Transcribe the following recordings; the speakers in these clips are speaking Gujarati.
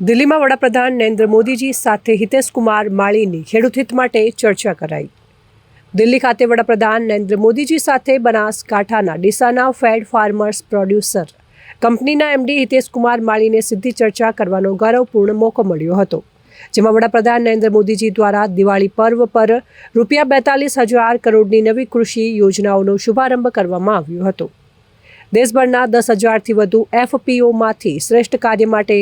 દિલ્હીમાં વડાપ્રધાન નરેન્દ્ર મોદીજી સાથે હિતેશ કુમાર માળીની ખેડૂત હિત માટે ચર્ચા કરાઈ. દિલ્હી ખાતે વડાપ્રધાન નરેન્દ્ર મોદીજી સાથે બનાસકાંઠાના ડીસાના ફેડ ફાર્મર્સ પ્રોડ્યુસર કંપનીના એમડી હિતેશ કુમાર માળીને સીધી ચર્ચા કરવાનો ગૌરવપૂર્ણ મોકો મળ્યો હતો, જેમાં વડાપ્રધાન નરેન્દ્ર મોદીજી દ્વારા દિવાળી પર્વ પર રૂપિયા બેતાલીસ હજાર કરોડની નવી કૃષિ યોજનાઓનો શુભારંભ કરવામાં આવ્યો હતો. દેશભરના દસ હજારથી વધુ એફપીઓમાંથી શ્રેષ્ઠ કાર્ય માટે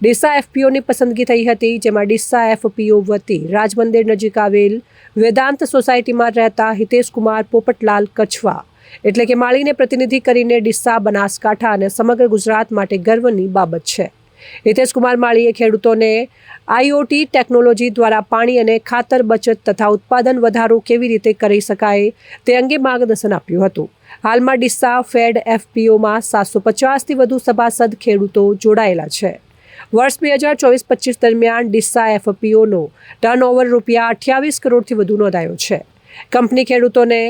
ડીસા એફપીઓની પસંદગી થઈ હતી, જેમાં ડીસા એફપીઓ વતી રાજમંદિર નજીક આવેલ વેદાંત સોસાયટીમાં રહેતા હિતેશ કુમાર પોપટલાલ કછવા એટલે કે માળીને પ્રતિનિધિ કરીને ડીસા બનાસકાંઠા અને સમગ્ર ગુજરાત માટે ગર્વની બાબત છે. હિતેશ કુમાર માળીએ ખેડૂતોને આઈઓટી ટેકનોલોજી દ્વારા પાણી અને ખાતર, બચત તથા ઉત્પાદન વધારો કેવી રીતે કરી શકાય તે અંગે માર્ગદર્શન આપ્યું હતું. હાલમાં ડિસ્સા ફેડ, એફપીઓમાં સાતસો પચાસથી વધુ સભાસદ ખેડૂતો જોડાયેલા છે. વર્ષ બે હજાર ચોવીસ પચીસ દરમિયાન ડિસ્સા એફપીઓનો ટર્નઓવર રૂપિયા અઠ્યાવીસ કરોડથી વધુ નોંધાયો છે. કંપની ખેડૂતોને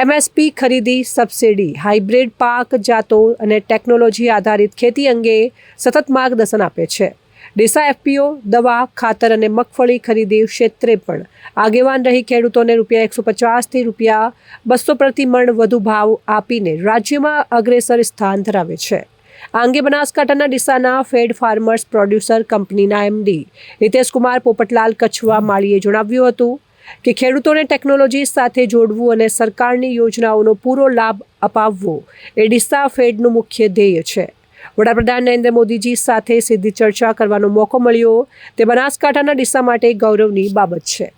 એમએસપી ખરીદી સબસિડી, હાઇબ્રિડ પાક જાતો અને ટેકનોલોજી આધારિત ખેતી અંગે સતત માર્ગદર્શન આપે છે. ડીસા એફપીઓ, દવા, ખાતર અને મગફળી ખરીદી ક્ષેત્રે પણ આગેવાન રહી ખેડૂતોને રૂપિયા એકસો પચાસથી રૂપિયા બસો પ્રતિ મણ વધુ ભાવ આપીને રાજ્યમાં અગ્રેસર સ્થાન ધરાવે છે. આ અંગે બનાસકાંઠાના ડીસાના ફેડ ફાર્મર્સ પ્રોડ્યુસર કંપનીના એમડી હિતેશ કુમાર પોપટલાલ કચ્છવા માળીએ જણાવ્યું હતું કે ખેડૂતોને ટેકનોલોજી સાથે જોડવું અને સરકારની યોજનાઓનો પૂરો લાભ અપાવવો એ ડિસ્સા ફેડનું મુખ્ય ધ્યેય છે. વડાપ્રધાન નરેન્દ્ર મોદીજી સાથે સીધી ચર્ચા કરવાનો મોકો મળ્યો. તે બનાસકાંઠાના ડિસ્સા માટે ગૌરવની બાબત છે.